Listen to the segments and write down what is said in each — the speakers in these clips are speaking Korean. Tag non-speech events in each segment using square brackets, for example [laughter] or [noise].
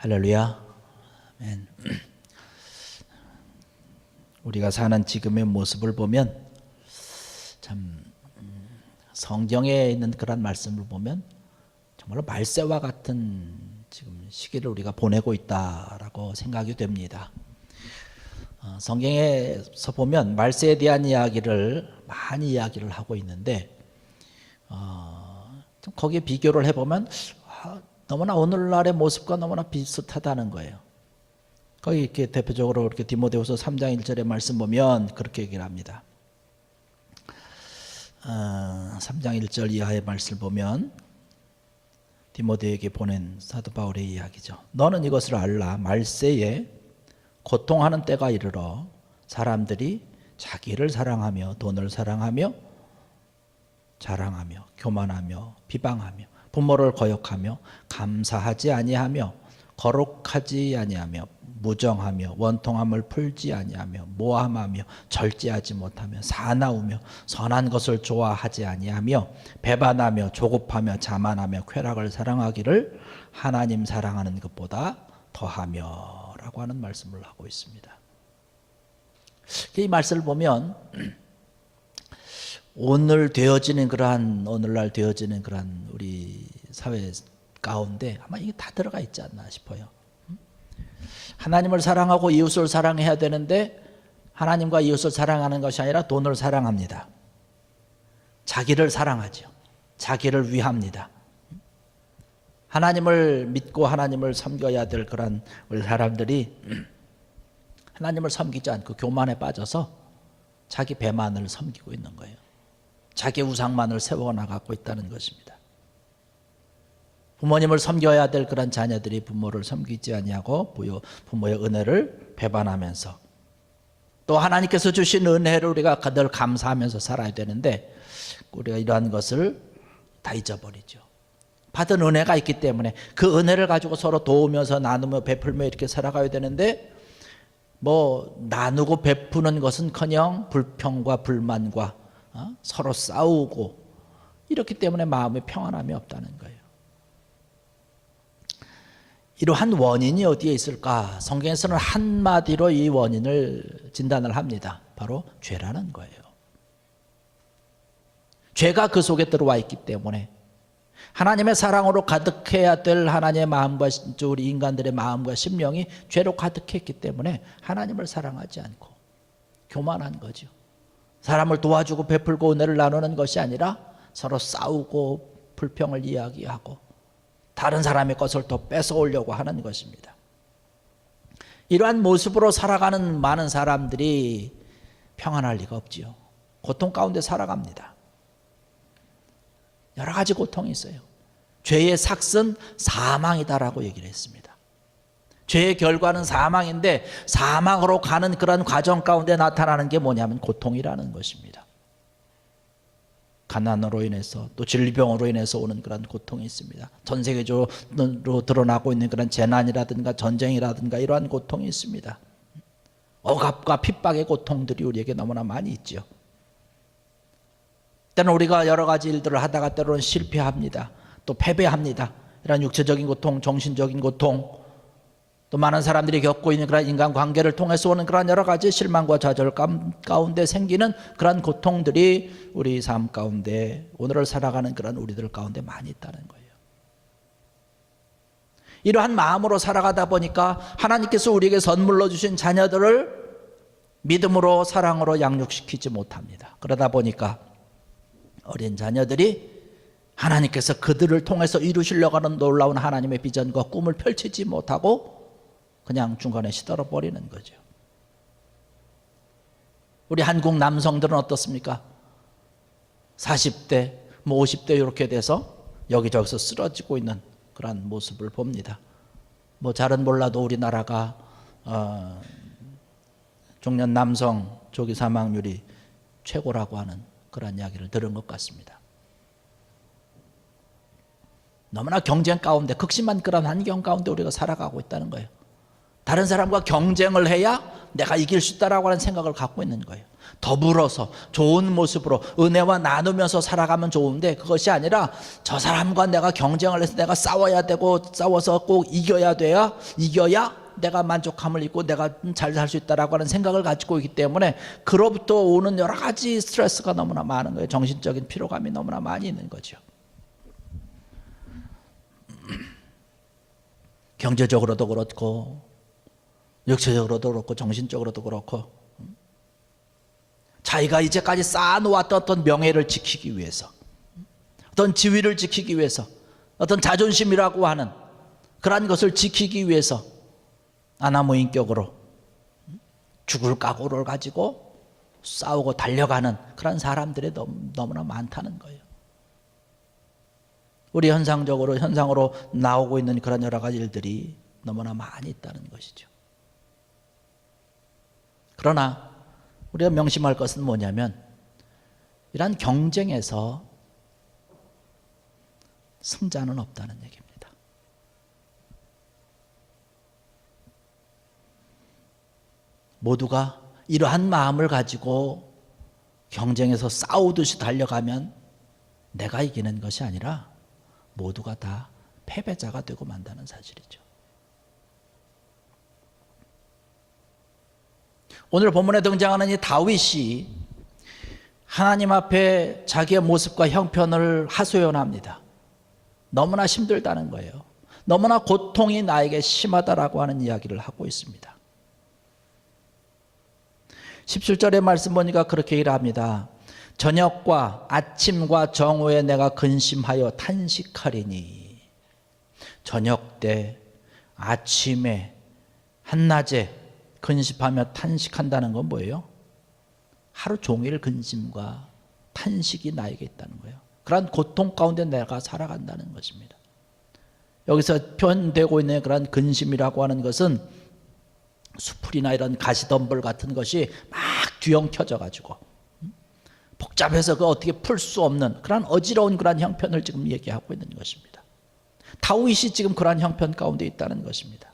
할렐루야. 아멘. 우리가 사는 지금의 모습을 보면 참 음, 성경에 있는 그런 말씀을 보면 정말로 말세와 같은 지금 시기를 우리가 보내고 있다라고 생각이 됩니다. 어, 성경에서 보면 말세에 대한 이야기를 많이 이야기를 하고 있는데 어, 좀 거기에 비교를 해보면 아, 너무나 오늘날의 모습과 너무나 비슷하다는 거예요. 거기 이렇게 대표적으로 이렇게 디모데후서 3장 1절의 말씀 보면 그렇게 얘기를 합니다. 어, 3장 1절 이하의 말씀을 보면 디모데에게 보낸 사도 바울의 이야기죠. 너는 이것을 알라. 말세에 고통하는 때가 이르러 사람들이 자기를 사랑하며 돈을 사랑하며 자랑하며 교만하며 비방하며 부모를 거역하며 감사하지 아니하며 거룩하지 아니하며 무정하며 원통함을 풀지 아니하며 모함하며 절제하지 못하며 사나우며 선한 것을 좋아하지 아니하며 배반하며 조급하며 자만하며 쾌락을 사랑하기를 하나님 사랑하는 것보다 더하며라고 하는 말씀을 하고 있습니다. 이 말씀을 보면 [clears throat] 오늘 되어지는 그러한 오늘날 되어지는 그러한 사회 가운데 아마 이게 다 들어가 있지 않나 싶어요. 하나님을 사랑하고 이웃을 사랑해야 되는데 하나님과 이웃을 사랑하는 것이 아니라 돈을 사랑합니다. 자기를 사랑하죠. 자기를 위합니다. 하나님을 믿고 하나님을 섬겨야 될 그런 우리 사람들이 하나님을 섬기지 않고 교만에 빠져서 자기 배만을 섬기고 있는 거예요. 자기 우상만을 세워나가고 있다는 것입니다. 부모님을 섬겨야 될 그런 자녀들이 부모를 섬기지 아니하고 부모의 은혜를 배반하면서 또 하나님께서 주신 은혜를 우리가 늘 감사하면서 살아야 되는데 우리가 이러한 것을 다 잊어버리죠. 받은 은혜가 있기 때문에 그 은혜를 가지고 서로 도우면서 나누며 베풀며 이렇게 살아가야 되는데 뭐 나누고 베푸는 것은커녕 불평과 불만과 어? 서로 싸우고 이렇기 때문에 마음에 평안함이 없다는 거예요. 이러한 원인이 어디에 있을까? 성경에서는 한마디로 이 원인을 진단을 합니다. 바로 죄라는 거예요. 죄가 그 속에 들어와 있기 때문에 하나님의 사랑으로 가득해야 될 하나님의 마음과 우리 인간들의 마음과 심령이 죄로 가득했기 때문에 하나님을 사랑하지 않고 교만한 거죠. 사람을 도와주고 베풀고 은혜를 나누는 것이 아니라 서로 싸우고 불평을 이야기하고 다른 사람의 것을 더 뺏어오려고 하는 것입니다. 이러한 모습으로 살아가는 많은 사람들이 평안할 리가 없지요. 고통 가운데 살아갑니다. 여러 가지 고통이 있어요. 죄의 삭은 사망이다라고 얘기를 했습니다. 죄의 결과는 사망인데 사망으로 가는 그런 과정 가운데 나타나는 게 뭐냐면 고통이라는 것입니다. 가난으로 인해서 또 질병으로 인해서 오는 그런 고통이 있습니다. 전 세계적으로 드러나고 있는 그런 재난이라든가 전쟁이라든가 이러한 고통이 있습니다. 억압과 핍박의 고통들이 우리에게 너무나 많이 있죠. 때는 우리가 여러 가지 일들을 하다가 때로는 실패합니다. 또 패배합니다. 이런 육체적인 고통, 정신적인 고통, 또 많은 사람들이 겪고 있는 그런 인간 관계를 통해서 오는 그런 여러 가지 실망과 좌절감 가운데 생기는 그런 고통들이 우리 삶 가운데 오늘을 살아가는 그런 우리들 가운데 많이 있다는 거예요. 이러한 마음으로 살아가다 보니까 하나님께서 우리에게 선물로 주신 자녀들을 믿음으로 사랑으로 양육시키지 못합니다. 그러다 보니까 어린 자녀들이 하나님께서 그들을 통해서 이루시려고 하는 놀라운 하나님의 비전과 꿈을 펼치지 못하고 그냥 중간에 시들어 버리는 거죠. 우리 한국 남성들은 어떻습니까? 40대, 뭐 50대 이렇게 돼서 여기저기서 쓰러지고 있는 그런 모습을 봅니다. 뭐 잘은 몰라도 우리나라가 어, 중년 남성 조기 사망률이 최고라고 하는 그런 이야기를 들은 것 같습니다. 너무나 경쟁 가운데 극심한 그런 환경 가운데 우리가 살아가고 있다는 거예요. 다른 사람과 경쟁을 해야 내가 이길 수 있다라고 하는 생각을 갖고 있는 거예요. 더불어서 좋은 모습으로 은혜와 나누면서 살아가면 좋은데 그것이 아니라 저 사람과 내가 경쟁을 해서 내가 싸워야 되고 싸워서 꼭 이겨야 돼야 이겨야 내가 만족함을 입고 내가 잘 살 수 있다라고 하는 생각을 가지고 있기 때문에 그로부터 오는 여러 가지 스트레스가 너무나 많은 거예요. 정신적인 피로감이 너무나 많이 있는 거죠. [clears throat] 경제적으로도 그렇고 육체적으로도 그렇고 정신적으로도 그렇고 자기가 이제까지 쌓아놓았던 어떤 명예를 지키기 위해서 어떤 지위를 지키기 위해서 어떤 자존심이라고 하는 그러한 것을 지키기 위해서 아나무인격으로 죽을 각오를 가지고 싸우고 달려가는 그런 사람들이 너무, 너무나 많다는 거예요. 우리 현상적으로 현상으로 나오고 있는 그런 여러 가지 일들이 너무나 많이 있다는 것이죠. 그러나 우리가 명심할 것은 뭐냐면 이러한 경쟁에서 승자는 없다는 얘기입니다. 모두가 이러한 마음을 가지고 경쟁에서 싸우듯이 달려가면 내가 이기는 것이 아니라 모두가 다 패배자가 되고 만다는 사실이죠. 오늘 본문에 등장하는 이 다윗이 하나님 앞에 자기의 모습과 형편을 하소연합니다. 너무나 힘들다는 거예요. 너무나 고통이 나에게 심하다라고 하는 이야기를 하고 있습니다. 17절의 말씀 보니까 그렇게 일합니다. 저녁과 아침과 정오에 내가 근심하여 탄식하리니 저녁 때 아침에 한낮에 근심하며 탄식한다는 건 뭐예요? 하루 종일 근심과 탄식이 나에게 있다는 거예요. 그러한 고통 가운데 내가 살아간다는 것입니다. 여기서 표현되고 있는 그러한 근심이라고 하는 것은 수풀이나 이런 가시덤불 같은 것이 막 뒤엉켜져 가지고 복잡해서 그 어떻게 풀 수 없는 그런 어지러운 그런 형편을 지금 얘기하고 있는 것입니다. 다윗이 지금 그러한 형편 가운데 있다는 것입니다.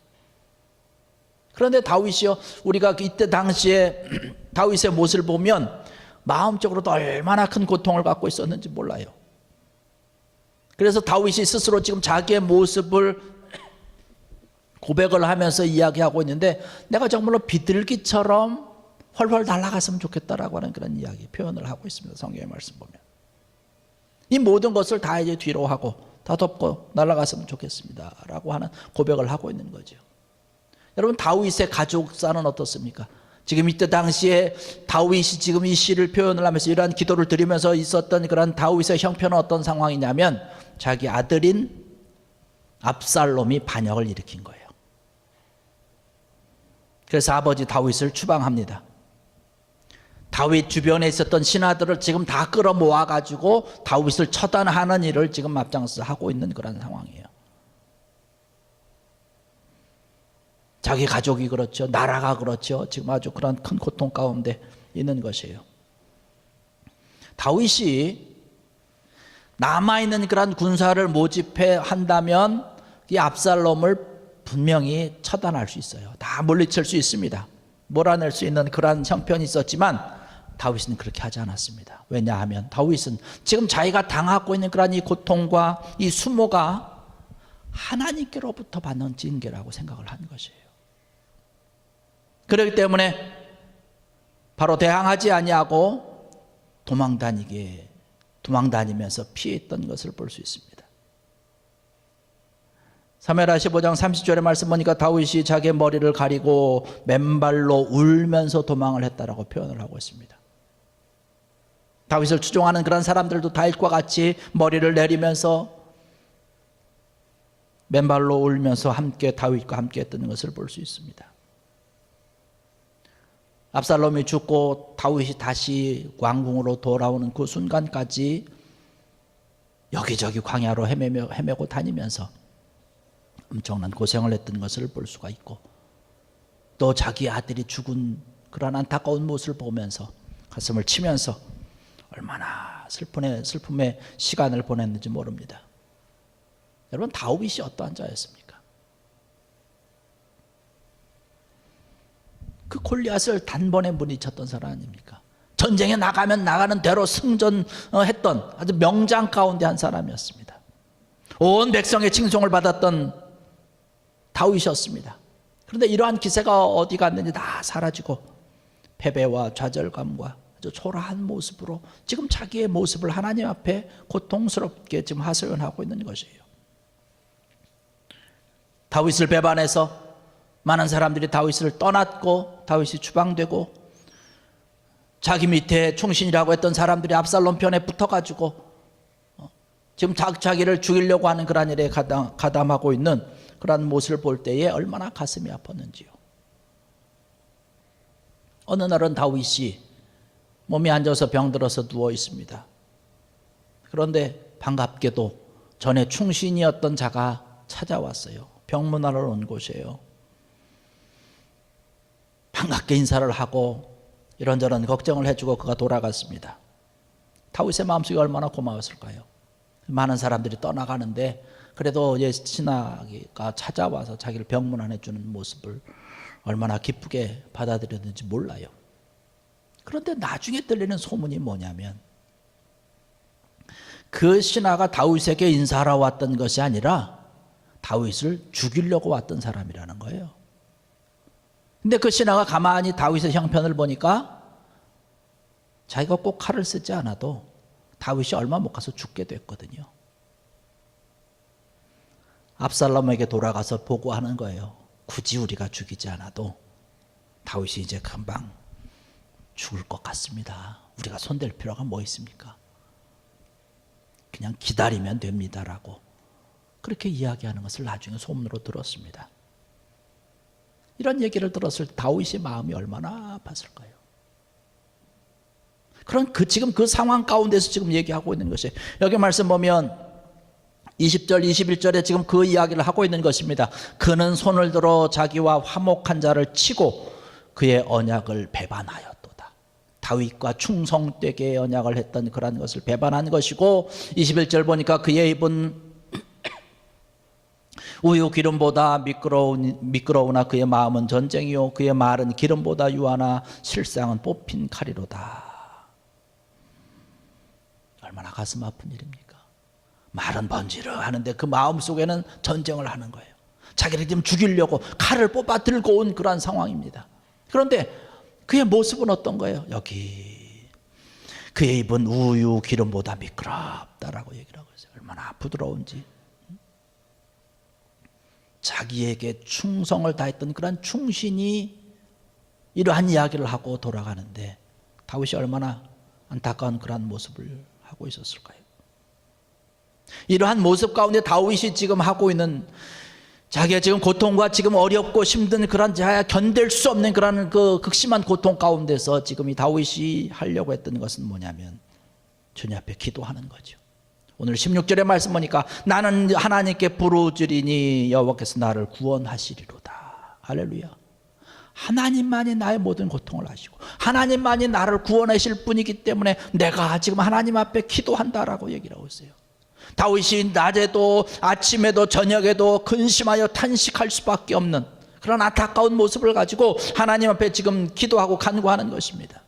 그런데 다윗이요, 우리가 이때 당시에 [clears throat] 다윗의 모습을 보면 마음적으로도 얼마나 큰 고통을 갖고 있었는지 몰라요. 그래서 다윗이 스스로 지금 자기의 모습을 [clears throat] 고백을 하면서 이야기하고 있는데 내가 정말로 비둘기처럼 훨훨 날아갔으면 좋겠다라고 하는 그런 이야기 표현을 하고 있습니다. 성경의 말씀 보면. 이 모든 것을 다 이제 뒤로 하고 다 덮고 날아갔으면 좋겠습니다라고 하는 고백을 하고 있는 거죠. 여러분 다윗의 가족사는 어떻습니까? 지금 이때 당시에 다윗이 지금 이 시를 표현을 하면서 이러한 기도를 드리면서 있었던 그런 다윗의 형편은 어떤 상황이냐면 자기 아들인 압살롬이 반역을 일으킨 거예요. 그래서 아버지 다윗을 추방합니다. 다윗 주변에 있었던 신하들을 지금 다 끌어모아 가지고 다윗을 처단하는 일을 지금 앞장서 하고 있는 그런 상황이에요. 자기 가족이 그렇죠. 나라가 그렇죠. 지금 아주 그런 큰 고통 가운데 있는 것이에요. 다윗이 남아있는 그런 군사를 모집해 한다면 이 압살롬을 분명히 처단할 수 있어요. 다 물리칠 수 있습니다. 몰아낼 수 있는 그러한 형편이 있었지만 다윗은 그렇게 하지 않았습니다. 왜냐하면 다윗은 지금 자기가 당하고 있는 그러한 이 고통과 이 수모가 하나님께로부터 받는 징계라고 생각을 한 것이에요. 그렇기 때문에 바로 대항하지 아니하고 도망 다니게 도망 다니면서 피했던 것을 볼 수 있습니다. 사무엘하 15장 30절의 말씀 보니까 다윗이 자기의 머리를 가리고 맨발로 울면서 도망을 했다라고 표현을 하고 있습니다. 다윗을 추종하는 그런 사람들도 다윗과 같이 머리를 내리면서 맨발로 울면서 함께 다윗과 함께 했던 것을 볼 수 있습니다. 압살롬이 죽고 다윗이 다시 왕궁으로 돌아오는 그 순간까지 여기저기 광야로 헤매며, 헤매고 다니면서 엄청난 고생을 했던 것을 볼 수가 있고 또 자기 아들이 죽은 그런 안타까운 모습을 보면서 가슴을 치면서 얼마나 슬픔의, 슬픔의 시간을 보냈는지 모릅니다. 여러분 다윗이 어떠한 자였습니까? 그 골리앗을 단번에 물리쳤던 사람 아닙니까? 전쟁에 나가면 나가는 대로 승전했던 아주 명장 가운데 한 사람이었습니다. 온 백성의 칭송을 받았던 다윗이었습니다. 그런데 이러한 기세가 어디 갔는지 다 사라지고 패배와 좌절감과 아주 초라한 모습으로 지금 자기의 모습을 하나님 앞에 고통스럽게 지금 하소연하고 있는 것이에요. 다윗을 배반해서 많은 사람들이 다윗을 떠났고 다윗이 추방되고 자기 밑에 충신이라고 했던 사람들이 압살롬 편에 붙어가지고 어, 지금 자, 자기를 죽이려고 하는 그런 일에 가담, 가담하고 있는 그런 모습을 볼 때에 얼마나 가슴이 아팠는지요. 어느 날은 다윗이 몸이 앉아서 병들어서 누워 있습니다. 그런데 반갑게도 전에 충신이었던 자가 찾아왔어요. 병문안을 온 곳이에요. 반갑게 인사를 하고 이런저런 걱정을 해주고 그가 돌아갔습니다. 다윗의 마음속이 얼마나 고마웠을까요? 많은 사람들이 떠나가는데 그래도 예 신하가 찾아와서 자기를 병문안해 주는 모습을 얼마나 기쁘게 받아들였는지 몰라요. 그런데 나중에 들리는 소문이 뭐냐면 그 신하가 다윗에게 인사하러 왔던 것이 아니라 다윗을 죽이려고 왔던 사람이라는 거예요. 근데 그 신하가 가만히 다윗의 형편을 보니까 자기가 꼭 칼을 쓰지 않아도 다윗이 얼마 못 가서 죽게 됐거든요. 압살롬에게 돌아가서 보고하는 거예요. 굳이 우리가 죽이지 않아도 다윗이 이제 금방 죽을 것 같습니다. 우리가 손댈 필요가 뭐 있습니까? 그냥 기다리면 됩니다라고 그렇게 이야기하는 것을 나중에 소문으로 들었습니다. 이런 얘기를 들었을 때 다윗의 마음이 얼마나 아팠을까요? 그런 그 지금 그 상황 가운데서 지금 얘기하고 있는 것이 여기 말씀 보면 20절 21절에 지금 그 이야기를 하고 있는 것입니다. 그는 손을 들어 자기와 화목한 자를 치고 그의 언약을 배반하였도다. 다윗과 충성되게 언약을 했던 그러한 것을 배반한 것이고 21절 보니까 그의 입은 우유 기름보다 미끄러운, 미끄러우나 그의 마음은 전쟁이요 그의 말은 기름보다 유하나 실상은 뽑힌 칼이로다. 얼마나 가슴 아픈 일입니까? 말은 번지르 하는데 그 마음 속에는 전쟁을 하는 거예요. 자기를 지금 죽이려고 칼을 뽑아 들고 온 그러한 상황입니다. 그런데 그의 모습은 어떤 거예요? 여기 그의 입은 우유 기름보다 미끄럽다라고 얘기를 하고 있어요. 얼마나 부드러운지. 자기에게 충성을 다했던 그런 충신이 이러한 이야기를 하고 돌아가는데 다윗이 얼마나 안타까운 그러한 모습을 하고 있었을까요? 이러한 모습 가운데 다윗이 지금 하고 있는 자기가 지금 고통과 지금 어렵고 힘든 그런 자야 견딜 수 없는 그런 그 극심한 고통 가운데서 지금 이 다윗이 하려고 했던 것은 뭐냐면 주님 앞에 기도하는 거죠. 오늘 16절의 말씀 보니까 나는 하나님께 부르짖으니 여호와께서 나를 구원하시리로다. 할렐루야. 하나님만이 나의 모든 고통을 아시고 하나님만이 나를 구원하실 분이기 때문에 내가 지금 하나님 앞에 기도한다라고 얘기를 하고 있어요. 다윗이 낮에도 아침에도 저녁에도 근심하여 탄식할 수밖에 없는 그런 안타까운 모습을 가지고 하나님 앞에 지금 기도하고 간구하는 것입니다.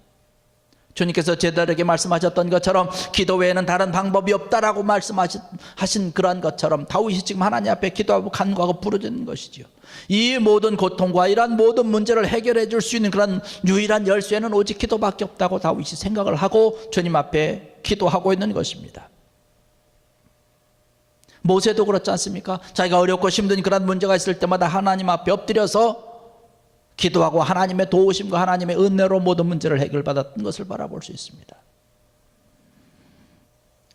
주님께서 제자에게 말씀하셨던 것처럼 기도 외에는 다른 방법이 없다라고 말씀하신 그러한 것처럼 다윗이 지금 하나님 앞에 기도하고 간구하고 부르짖는 것이지요. 이 모든 고통과 이러한 모든 문제를 해결해 줄 수 있는 그런 유일한 열쇠는 오직 기도밖에 없다고 다윗이 생각을 하고 주님 앞에 기도하고 있는 것입니다. 모세도 그렇지 않습니까? 자기가 어렵고 힘든 그런 문제가 있을 때마다 하나님 앞에 엎드려서 기도하고 하나님의 도우심과 하나님의 은혜로 모든 문제를 해결받았던 것을 바라볼 수 있습니다.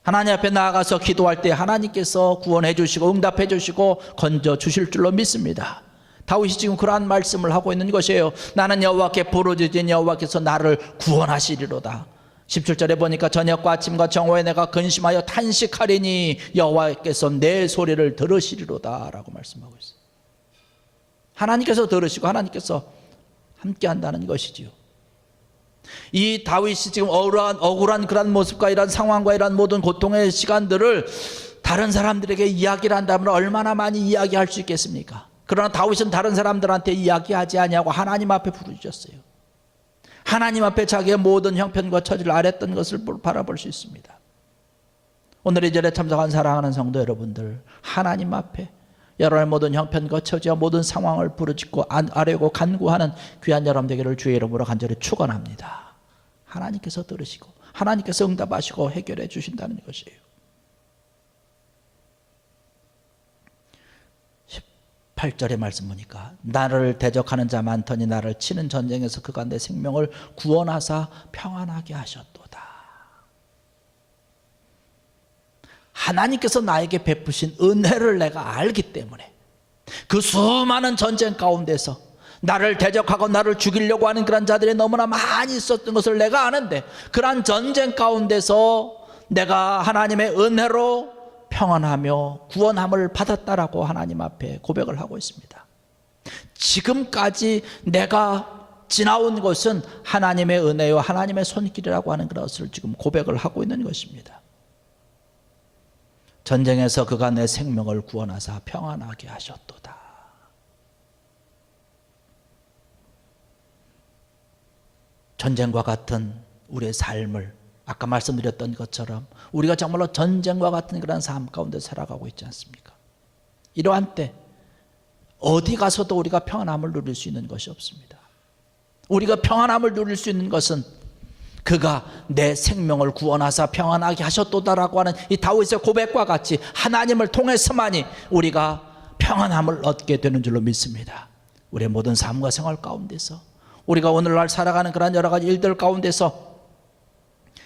하나님 앞에 나아가서 기도할 때 하나님께서 구원해 주시고 응답해 주시고 건져 주실 줄로 믿습니다. 다윗이 지금 그러한 말씀을 하고 있는 것이에요. 나는 여호와께 부르짖으니 여호와께서 나를 구원하시리로다. 17절에 보니까 저녁과 아침과 정오에 내가 근심하여 탄식하리니 여호와께서 내 소리를 들으시리로다라고 말씀하고 있어요. 하나님께서 들으시고 하나님께서 함께 한다는 것이지요. 이 다윗이 지금 억울한, 억울한 그런 모습과 이런 상황과 이런 모든 고통의 시간들을 다른 사람들에게 이야기를 한다면 얼마나 많이 이야기할 수 있겠습니까? 그러나 다윗은 다른 사람들한테 이야기하지 아니하고 하나님 앞에 부르짖었어요. 하나님 앞에 자기의 모든 형편과 처지를 아랬던 것을 바라볼 수 있습니다. 오늘 이 절에 참석한 사랑하는 성도 여러분들, 하나님 앞에 여러분의 모든 형편과 처지와 모든 상황을 부르짖고 아뢰고 간구하는 귀한 여러분 되기를 주의 이름으로 간절히 축원합니다. 하나님께서 들으시고 하나님께서 응답하시고 해결해 주신다는 것이에요. 18절의 말씀 보니까 나를 대적하는 자 많더니 나를 치는 전쟁에서 그가 내 생명을 구원하사 평안하게 하셨도다. 하나님께서 나에게 베푸신 은혜를 내가 알기 때문에 그 수많은 전쟁 가운데서 나를 대적하고 나를 죽이려고 하는 그런 자들이 너무나 많이 있었던 것을 내가 아는데 그러한 전쟁 가운데서 내가 하나님의 은혜로 평안하며 구원함을 받았다라고 하나님 앞에 고백을 하고 있습니다. 지금까지 내가 지나온 것은 하나님의 은혜요 하나님의 손길이라고 하는 것을 지금 고백을 하고 있는 것입니다. 전쟁에서 그가 내 생명을 구원하사 평안하게 하셨도다. 전쟁과 같은 우리의 삶을 아까 말씀드렸던 것처럼 우리가 정말로 전쟁과 같은 그런 삶 가운데 살아가고 있지 않습니까? 이러한 때 어디 가서도 우리가 평안함을 누릴 수 있는 것이 없습니다. 우리가 평안함을 누릴 수 있는 것은 그가 내 생명을 구원하사 평안하게 하셨도다라고 하는 이 다윗의 고백과 같이 하나님을 통해서만이 우리가 평안함을 얻게 되는 줄로 믿습니다. 우리의 모든 삶과 생활 가운데서 우리가 오늘날 살아가는 그런 여러 가지 일들 가운데서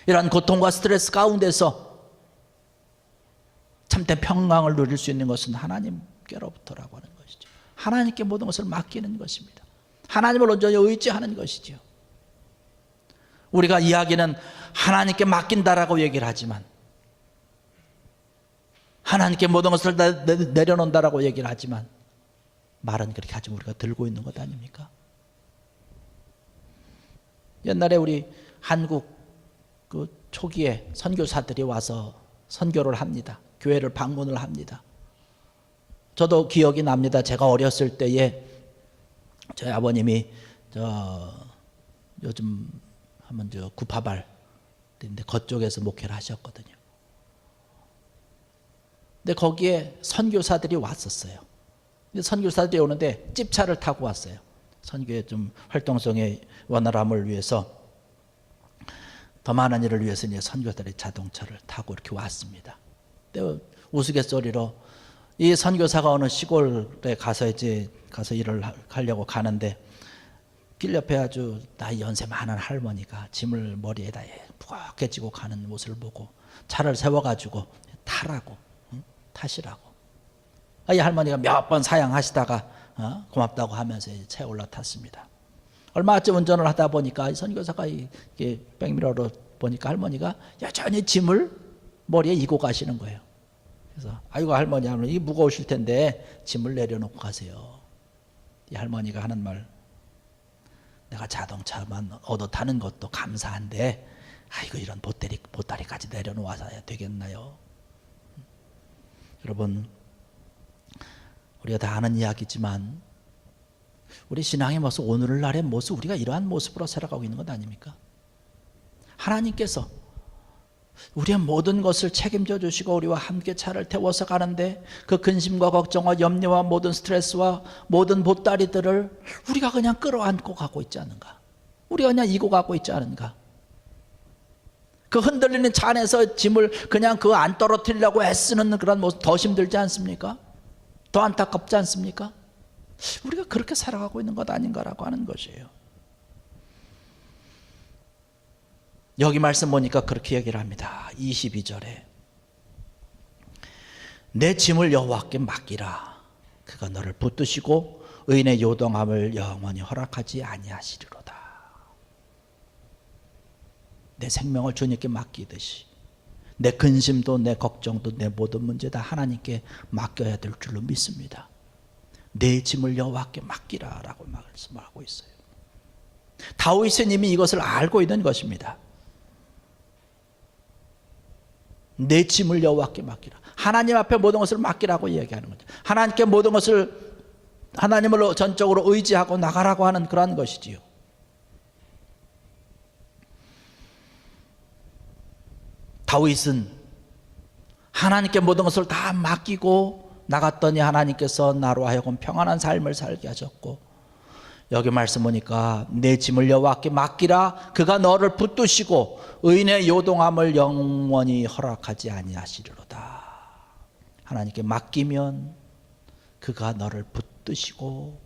이러한 고통과 스트레스 가운데서 참된 평강을 누릴 수 있는 것은 하나님께로부터라고 하는 것이죠. 하나님께 모든 것을 맡기는 것입니다. 하나님을 온전히 의지하는 것이죠. 우리가 이야기는 하나님께 맡긴다라고 얘기를 하지만 하나님께 모든 것을 내려놓는다라고 얘기를 하지만 말은 그렇게 하지 우리가 들고 있는 것 아닙니까? 옛날에 우리 한국 그 초기에 선교사들이 와서 선교를 합니다. 교회를 방문을 합니다. 저도 기억이 납니다. 제가 어렸을 때에 저희 아버님이 저 요즘 하면 저 구파발 인데 그쪽에서 목회를 하셨거든요. 근데 거기에 선교사들이 왔었어요. 근데 선교사들이 오는데 찝차를 타고 왔어요. 선교의 좀 활동성의 원활함을 위해서 더 많은 일을 위해서 이제 선교사들이 자동차를 타고 이렇게 왔습니다. 근데 우스갯소리로 이 선교사가 어느 시골에 가서 이제 가서 일을 하려고 가는데 길 옆에 아주 나이 연세 많은 할머니가 짐을 머리에다 무겁게 지고 가는 모습을 보고 차를 세워가지고 타라고 응? 타시라고 이 할머니가 몇 번 사양하시다가 어? 고맙다고 하면서 차에 올라탔습니다. 얼마쯤 운전을 하다 보니까 선교사가 이게 백미러로 보니까 할머니가 여전히 짐을 머리에 이고 가시는 거예요. 그래서 아이고 할머니 하면 이 무거우실 텐데 짐을 내려놓고 가세요. 이 할머니가 하는 말 내가 자동차만 얻어 타는 것도 감사한데 아이고 이런 보따리 보따리까지 내려놓아야 되겠나요? 여러분 우리가 다 아는 이야기지만 우리 신앙의 모습, 오늘날의 모습, 우리가 이러한 모습으로 살아가고 있는 것 아닙니까? 하나님께서 우리의 모든 것을 책임져 주시고 우리와 함께 차를 태워서 가는데 그 근심과 걱정과 염려와 모든 스트레스와 모든 보따리들을 우리가 그냥 끌어안고 가고 있지 않은가? 우리가 그냥 이고 가고 있지 않은가? 그 흔들리는 차 안에서 짐을 그냥 그 안 떨어뜨리려고 애쓰는 그런 모습 더 힘들지 않습니까? 더 안타깝지 않습니까? 우리가 그렇게 살아가고 있는 것 아닌가라고 하는 것이에요. 여기 말씀 보니까 그렇게 얘기를 합니다. 22절에 내 짐을 여호와께 맡기라. 그가 너를 붙드시고 의인의 요동함을 영원히 허락하지 아니하시리로다. 내 생명을 주님께 맡기듯이 내 근심도 내 걱정도 내 모든 문제 다 하나님께 맡겨야 될 줄로 믿습니다. 내 짐을 여호와께 맡기라라고 말씀하고 있어요. 다윗은 이미 이것을 알고 있는 것입니다. 내 짐을 여호와께 맡기라. 하나님 앞에 모든 것을 맡기라고 얘기하는 거죠. 하나님께 모든 것을 하나님을 전적으로 의지하고 나가라고 하는 그러한 것이지요. 다윗은 하나님께 모든 것을 다 맡기고 나갔더니 하나님께서 나로 하여금 평안한 삶을 살게 하셨고 여기 말씀 보니까 내 짐을 여호와께 맡기라. 그가 너를 붙드시고 의인의 요동함을 영원히 허락하지 아니하시리로다. 하나님께 맡기면 그가 너를 붙드시고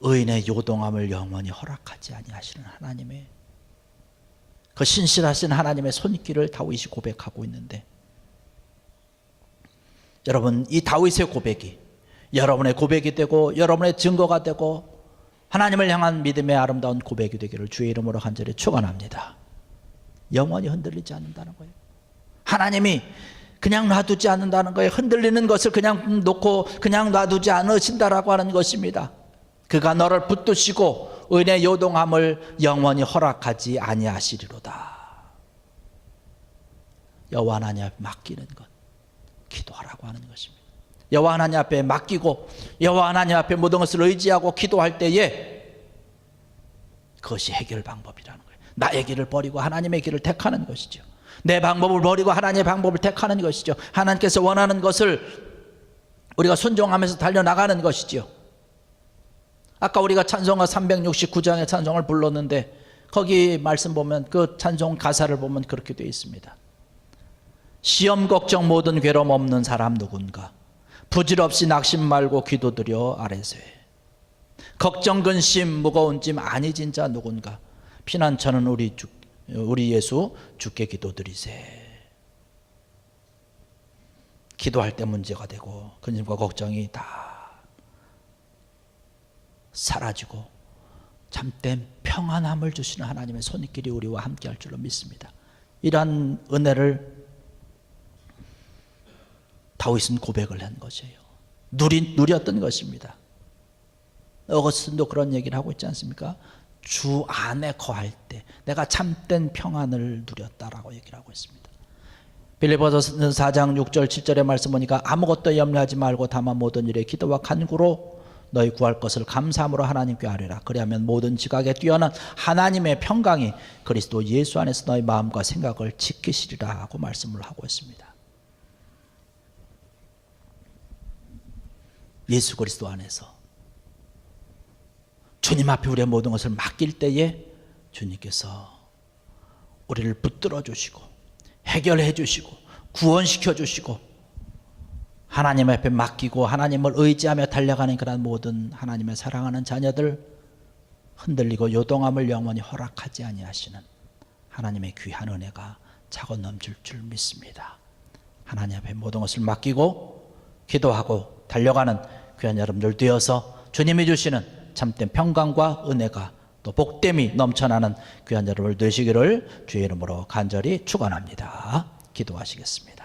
의인의 요동함을 영원히 허락하지 아니하시는 하나님의 그 신실하신 하나님의 손길을 다윗이 고백하고 있는데 여러분 이 다윗의 고백이 여러분의 고백이 되고 여러분의 증거가 되고 하나님을 향한 믿음의 아름다운 고백이 되기를 주의 이름으로 간절히 축원합니다. 영원히 흔들리지 않는다는 거예요. 하나님이 그냥 놔두지 않는다는 거예요. 흔들리는 것을 그냥 놓고 그냥 놔두지 않으신다라고 하는 것입니다. 그가 너를 붙드시고 은혜 요동함을 영원히 허락하지 아니하시리로다. 여호와 하나님 맡기는 것, 기도하라고 하는 것입니다. 여호와 하나님 앞에 맡기고 여호와 하나님 앞에 모든 것을 의지하고 기도할 때에 그것이 해결 방법이라는 거예요. 나의 길을 버리고 하나님의 길을 택하는 것이죠. 내 방법을 버리고 하나님의 방법을 택하는 것이죠. 하나님께서 원하는 것을 우리가 순종하면서 달려나가는 것이죠. 아까 우리가 찬송가 369장의 찬송을 불렀는데 거기 말씀 보면 그 찬송 가사를 보면 그렇게 되어 있습니다. 시험 걱정 모든 괴로움 없는 사람 누군가 부질없이 낙심 말고 기도드려 아래세 걱정 근심 무거운 짐 아니 진 자 누군가. 피난처는 우리 주, 우리 예수 주께 기도드리세. 기도할 때 문제가 되고 근심과 걱정이 다 사라지고 참된 평안함을 주시는 하나님의 손길이 우리와 함께할 줄로 믿습니다. 이러한 은혜를 다윗은 고백을 한 것이에요. 누리, 누렸던 것입니다. 어거스틴도 그런 얘기를 하고 있지 않습니까? 주 안에 거할 때 내가 참된 평안을 누렸다라고 얘기를 하고 있습니다. 빌리버서 4장 6절 7절의 말씀 보니까 아무것도 염려하지 말고 다만 모든 일에 기도와 간구로 너희 구할 것을 감사함으로 하나님께 아뢰라. 그리하면 모든 지각에 뛰어난 하나님의 평강이 그리스도 예수 안에서 너희 마음과 생각을 지키시리라 하고 말씀을 하고 있습니다. 예수 그리스도 안에서 주님 앞에 우리의 모든 것을 맡길 때에 주님께서 우리를 붙들어 주시고 해결해 주시고 구원시켜 주시고 하나님 앞에 맡기고 하나님을 의지하며 달려가는 그런 모든 하나님의 사랑하는 자녀들 흔들리고 요동함을 영원히 허락하지 아니하시는 하나님의 귀한 은혜가 차고 넘칠 줄 믿습니다. 하나님 앞에 모든 것을 맡기고 기도하고 달려가는 귀한 여러분들 되어서 주님이 주시는 참된 평강과 은혜가 또 복됨이 넘쳐나는 귀한 여러분들 되시기를 주의 이름으로 간절히 축원합니다. 기도하시겠습니다.